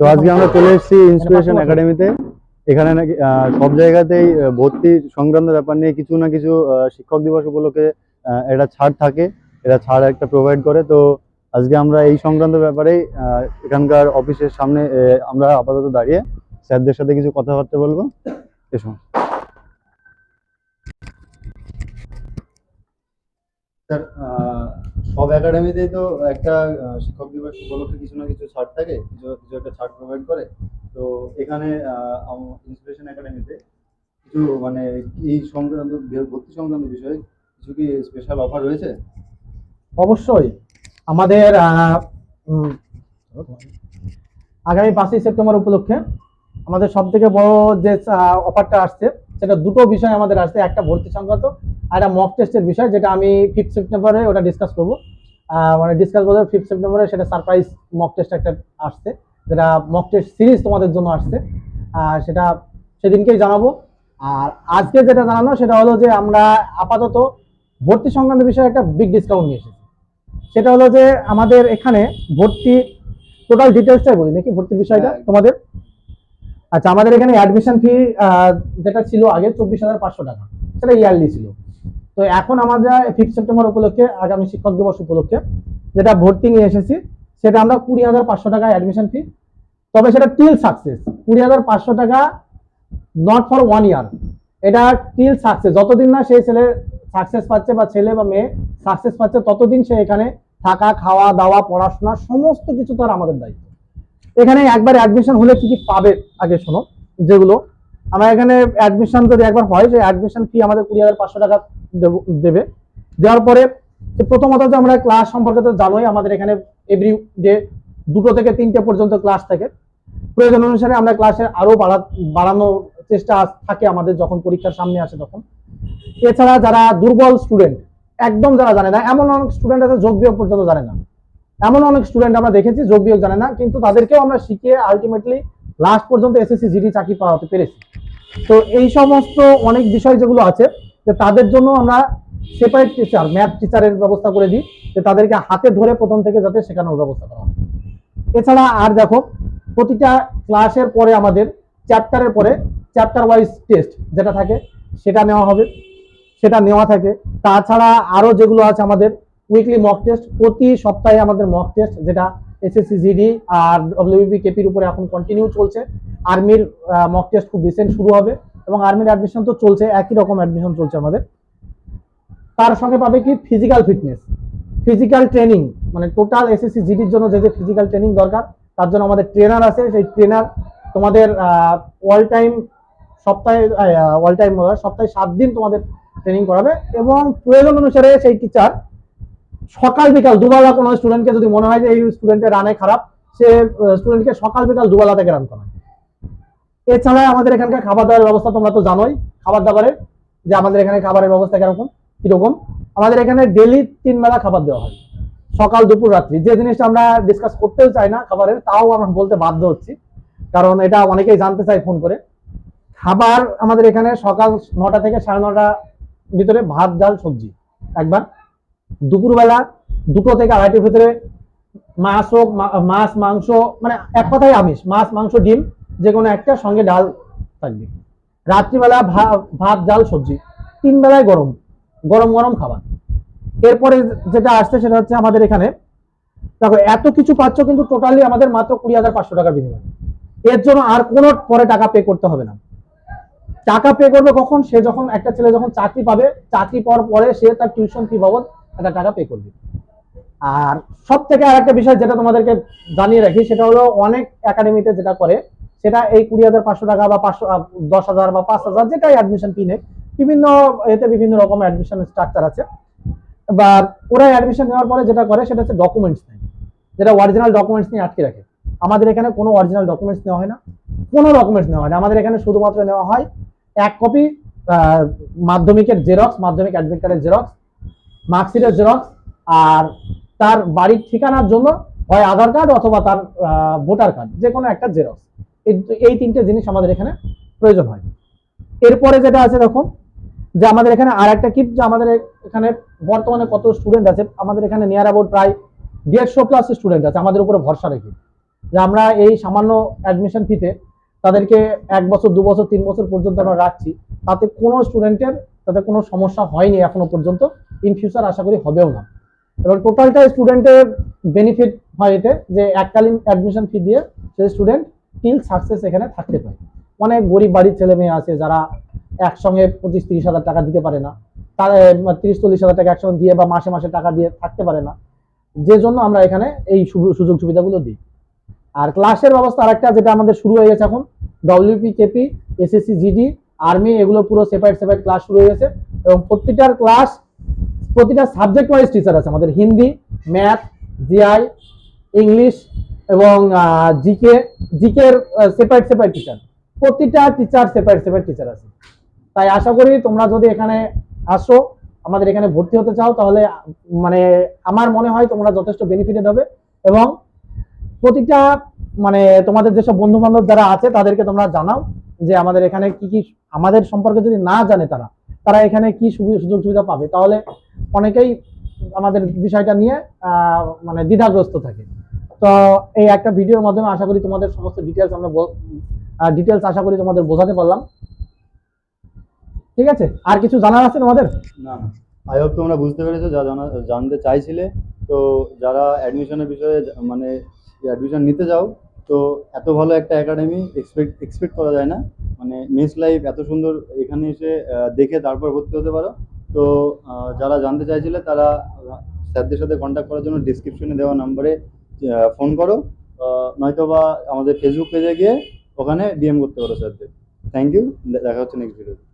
তো আজকে আমরা চলে এসেছি ইন্সপিরেশন। একাডেমিতে এখানে নাকি সব জায়গাতেই ভর্তি সংক্রান্ত ব্যাপার নিয়ে কিছু না কিছু শিক্ষক দিবস উপলক্ষে একটা ছাড় থাকে এটা ছাড় একটা প্রোভাইড করে। তো আজকে আমরা এই সংক্রান্ত ব্যাপারেই এখানকার অফিসের সামনে আমরা আপাতত দাঁড়িয়ে স্যারদের সাথে কিছু কথাবার্তা বলব। এসো। স্যার সব একাডেমিতেই তো একটা শিক্ষক দিবস উপলক্ষে কিছু না কিছু ছাড় থাকে, কিছু একটা ছাড় প্রোভাইড করে। তো এখানে ইন্সপিরেশন একাডেমিতে কিছু মানে এই সংক্রান্ত, ভর্তি সংক্রান্ত বিষয়ে কিছু কি স্পেশাল অফার রয়েছে? অবশ্যই। আমাদের আগামী পাঁচই সেপ্টেম্বর উপলক্ষে আমাদের সব থেকে বড় যে অফারটা আসছে, সেটা দুটো বিষয় আমাদের আসছে। একটা ভর্তি সংক্রান্ত, আর একটা মক টেস্টের বিষয়, যেটা আমি ফিফথ সেপ্টেম্বরে ওটা ডিসকাস করব। মানে ডিসকাস বলতে ফিফথ সেপ্টেম্বরে সেটা সারপ্রাইজ মক টেস্ট একটা আসছে যেটা মক টেস্ট সিরিজ তোমাদের জন্য আসছে। আর সেটা সেদিনকেই জানাব। আর আজকে যেটা জানানো সেটা হলো যে আমরা আপাতত ভর্তি সংক্রান্ত বিষয়ে একটা বিগ ডিসকাউন্ট নিয়ে এসেছি। সেটা হলো যে আমাদের এখানে ভর্তি টোটাল ডিটেলসটাই বলি নাকি ভর্তির বিষয়টা হ্যাঁ। তোমাদের? আচ্ছা আমাদের এখানে অ্যাডমিশন ফি যেটা ছিল আগে চব্বিশ হাজার পাঁচশো টাকা সেটা ইয়ারলি ছিল। তো এখন আমরা ফিফথ সেপ্টেম্বর উপলক্ষে আগামী শিক্ষক দিবস উপলক্ষে যেটা ভর্তি নিয়ে এসেছি, সেটা আমরা কুড়ি হাজার পাঁচশো টাকা অ্যাডমিশন ফি তবে সেটা টিল সাকসেস কুড়ি হাজার পাঁচশো টাকা নট ফর ওয়ান ইয়ার এটা টিল সাকসেস যতদিন না সেই ছেলে সাকসেস পাচ্ছে বা ছেলে বা মেয়ে সাকসেস পাচ্ছে, ততদিন সে এখানে থাকা, খাওয়া, দাওয়া, পড়াশোনা, সমস্ত কিছু তার আমাদের দায়িত্ব। এখানে একবার অ্যাডমিশন হলে কি কি পাবে, আগে শোনো, যেগুলো আমার এখানে অ্যাডমিশন যদি একবার হয় যে অ্যাডমিশন ফি আমাদের কুড়ি হাজার পাঁচশো টাকা দেবে দেওয়ার পরে প্রথমত যে আমরা ক্লাস সম্পর্কে তো জানোই, আমাদের এখানে এভরি ডে দুটো থেকে তিনটে পর্যন্ত ক্লাস থাকে। প্রয়োজন অনুসারে আমরা ক্লাসের আরও বাড়া, বাড়ানোর চেষ্টা থাকে আমাদের যখন পরীক্ষার সামনে আসে তখন। এছাড়া যারা দুর্বল স্টুডেন্ট একদম যারা জানে না, এমন অনেক স্টুডেন্ট আছে যোগ বিয়োগ পর্যন্ত জানে না। এমন অনেক স্টুডেন্ট আমরা দেখেছি, যোগ বিয়োগ জানে না, কিন্তু তাদেরকেও আমরা শিখিয়ে আলটিমেটলি লাস্ট পর্যন্ত এসএসসি জিডি চাকরি পাওয়াতে পেরেছি। তো এই সমস্ত অনেক বিষয় যেগুলো আছে, যে তাদের জন্য আমরা সেপারেট টিচার ম্যাথ টিচারের ব্যবস্থা করে দিই, যে তাদেরকে হাতে ধরে প্রথম থেকে যাতে শেখানোর ব্যবস্থা করা হয়। এছাড়া আর দেখো, প্রতিটা ক্লাসের পরে আমাদের চ্যাপ্টারের পরে চ্যাপ্টার ওয়াইজ টেস্ট যেটা থাকে, সেটা নেওয়া হবে। সেটা নেওয়া থাকে। তাছাড়া আরও যেগুলো আছে আমাদের উইকলি মক টেস্ট প্রতি সপ্তাহে আমাদের মক টেস্ট যেটা এসএসসি জিডি আর ডব্লিউবি কেপির উপরে এখন কন্টিনিউ চলছে। আর্মির মক টেস্ট খুব রিসেন্ট শুরু হবে এবং আর্মির অ্যাডমিশন তো চলছে, একই রকম অ্যাডমিশন চলছে আমাদের। তার সঙ্গে পাবে কি? ফিজিক্যাল ফিটনেস ফিজিক্যাল ট্রেনিং মানে টোটাল এসএসসি জিডির জন্য যে যে ফিজিক্যাল ট্রেনিং দরকার, তার জন্য আমাদের ট্রেনার আছে। সেই ট্রেনার তোমাদের অল টাইম সপ্তাহে অল টাইম সপ্তাহে সাত দিন তোমাদের ট্রেনিং করাবে এবং প্রয়োজন অনুসারে সেই টিচার সকাল বিকাল, দুবেলা কোনো স্টুডেন্টকে যদি মনে হয় যে এই স্টুডেন্টের রানে খারাপ, সে স্টুডেন্টকে সকাল বিকাল, দুবেলা থেকে রান করায়। এছাড়া আমাদের এখানকার খাবার দাবারের ব্যবস্থা তোমরা তো জানোই, খাবার দাবারের, যে আমাদের এখানে খাবারের ব্যবস্থা কীরকম কীরকম? আমাদের এখানে ডেলি তিন বেলা খাবার দেওয়া হয়। সকাল, দুপুর, রাত্রি। যে জিনিসটা আমরা ডিসকাস করতেও চাই না খাবারের, তাও আমরা বলতে বাধ্য হচ্ছি। কারণ এটা অনেকেই জানতে চাই ফোন করে। খাবার আমাদের এখানে সকাল নটা থেকে সাড়ে নটা ভিতরে ভাত, ডাল, সবজি। একবার দুপুরবেলা দুটো থেকে আড়াইটির ভিতরে মাছ হোক মাছ, মাংস মানে এক কথায় আমিষ, মাছ, মাংস, ডিম যে কোনো একটা সঙ্গে ডাল থাকবে। রাত্রিবেলা ভাত, ডাল, সবজি। তিন বেলায় গরম গরম গরম খাবার। এরপরে যেটা আসছে সেটা হচ্ছে আমাদের এখানে, দেখো, এত কিছু পাচ্ছ কিন্তু টোটালি আমাদের মাত্র কুড়ি হাজার পাঁচশো টাকার বিনিময়। এর জন্য আর কোনো পরে টাকা পে করতে হবে না। টাকা পে করবে কখন? সে যখন, একটা ছেলে যখন চাকরি পাবে, চাকরি পাওয়ার পরে সে তার টিউশন ফি বাবদ একটা টাকা পে করবে। আর সব থেকে আর একটা বিষয় যেটা তোমাদেরকে জানিয়ে রাখি, সেটা হলো অনেক একাডেমিতে যেটা করে, সেটা এই কুড়ি হাজার পাঁচশো টাকা বা পাঁচশো দশ হাজার বা পাঁচ হাজার যেটাই অ্যাডমিশন কিনে বিভিন্ন এতে বিভিন্ন রকম অ্যাডমিশন স্ট্রাকচার আছে। এবার ওরা অ্যাডমিশন নেওয়ার পরে যেটা করে, সেটা হচ্ছে ডকুমেন্টস নেয়, যেটা অরিজিনাল ডকুমেন্টস নিয়ে আটকে রাখে। আমাদের এখানে কোনো অরিজিনাল ডকুমেন্টস নেওয়া হয় না, কোনো ডকুমেন্টস নেওয়া হয় না। আমাদের এখানে শুধুমাত্র নেওয়া হয় এক কপি মাধ্যমিকের জেরক্স মাধ্যমিক অ্যাডমিট কার্ডের জেরক্স মার্কশিটের জেরক্স আর তার বাড়ির ঠিকানার জন্য হয় আধার কার্ড অথবা তার ভোটার কার্ড যে কোনো একটা জেরক্স এই তিনটে জিনিস আমাদের এখানে প্রয়োজন হয়। এরপরে যেটা আছে দেখো যে আমাদের এখানে আর একটা কি যে আমাদের এখানে বর্তমানে কত স্টুডেন্ট আছে, আমাদের এখানে নিয়ার অ্যাবাউট প্রায় দেড়শো প্লাস স্টুডেন্ট আছে, আমাদের উপরে ভরসা রেখে। যে আমরা এই সামান্য অ্যাডমিশন ফিতে তাদেরকে এক বছর, দু বছর, তিন বছর পর্যন্ত আমরা রাখছি, তাতে কোনো স্টুডেন্টের তাতে কোনো সমস্যা হয়নি এখনও পর্যন্ত। ইন ফিউচার আশা করি হবেও না। এবং টোটালটা স্টুডেন্টের বেনিফিট হয় এতে, যে এককালীন অ্যাডমিশন ফি দিয়ে সেই স্টুডেন্ট টিল সাকসেস এখানে থাকতে পারে। অনেক গরিব বাড়ির ছেলে মেয়ে আছে যারা একসঙ্গে পঁচিশ তিরিশ হাজার টাকা দিতে পারে না। তার তিরিশ চল্লিশ হাজার টাকা একসঙ্গে দিয়ে বা মাসে মাসে টাকা দিয়ে থাকতে পারে না। যে জন্য আমরা এখানে এই সুযোগ সুবিধাগুলো দিই। আর ক্লাসের ব্যবস্থা আরেকটা, যেটা আমাদের শুরু হয়ে গেছে এখন WP KP SSC GD army, এগুলো পুরো সেপারেট সেপারেট ক্লাস শুরু হয়ে গেছে। এবং প্রতিটার ক্লাস প্রতিটা সাবজেক্ট ওয়াইজ টিচার আছে। আমাদের হিন্দি ম্যাথ জিআই ইংলিশ এবং জিকে জিকের সেপারেট সেপারেট টিচার প্রতিটা টিচার সেপারেট সেপারেট টিচার আছে। তাই আশা করি তোমরা যদি এখানে আসো, আমাদের এখানে ভর্তি হতে চাও, তাহলে মানে আমার মনে হয় তোমরা যথেষ্ট বেনিফিটেড হবে এবং প্রতিটা মানে তোমাদের যেসব বন্ধু বান্ধব যারা আছে, তাদেরকে তোমরা জানাও। যে আমাদের এখানে কি কি আমাদের সম্পর্কে যদি না জানে তারা তারা এখানে কি সুযোগ সুবিধা পাবে? তাহলে অনেকেই আমাদের বিষয়টা নিয়ে মানে দ্বিধাগ্রস্ত থাকে। তো এই একটা ভিডিওর মাধ্যমে আশা করি তোমাদের সমস্ত ডিটেলস আমরা ডিটেলস আশা করি তোমাদের বোঝাতে পারলাম। ঠিক আছে? আর কিছু জানার আছে তোমাদের? না আই হোপ তোমরা বুঝতে পেরেছ, যা জানা, জানতে চাইছিলে। তো যারা অ্যাডমিশনের বিষয়ে মানে অ্যাডমিশন নিতে যাও তো এত ভালো একটা একাডেমি এক্সপেক্ট এক্সপেক্ট করা যায় না। মানে মিস লাইফ এত সুন্দর এখানে এসে দেখে তারপর ভর্তি হতে পারো। তো যারা জানতে চাইছিলে তারা, স্যারদের সাথে কন্ট্যাক্ট করার জন্য ডিসক্রিপশনে দেওয়া নাম্বারে ফোন করো। নয়তো বা আমাদের ফেসবুক পেজে গিয়ে ওখানে ডিএম করতে পারো স্যারদের। থ্যাংক ইউ দেখা হচ্ছে নেক্সট ভিডিও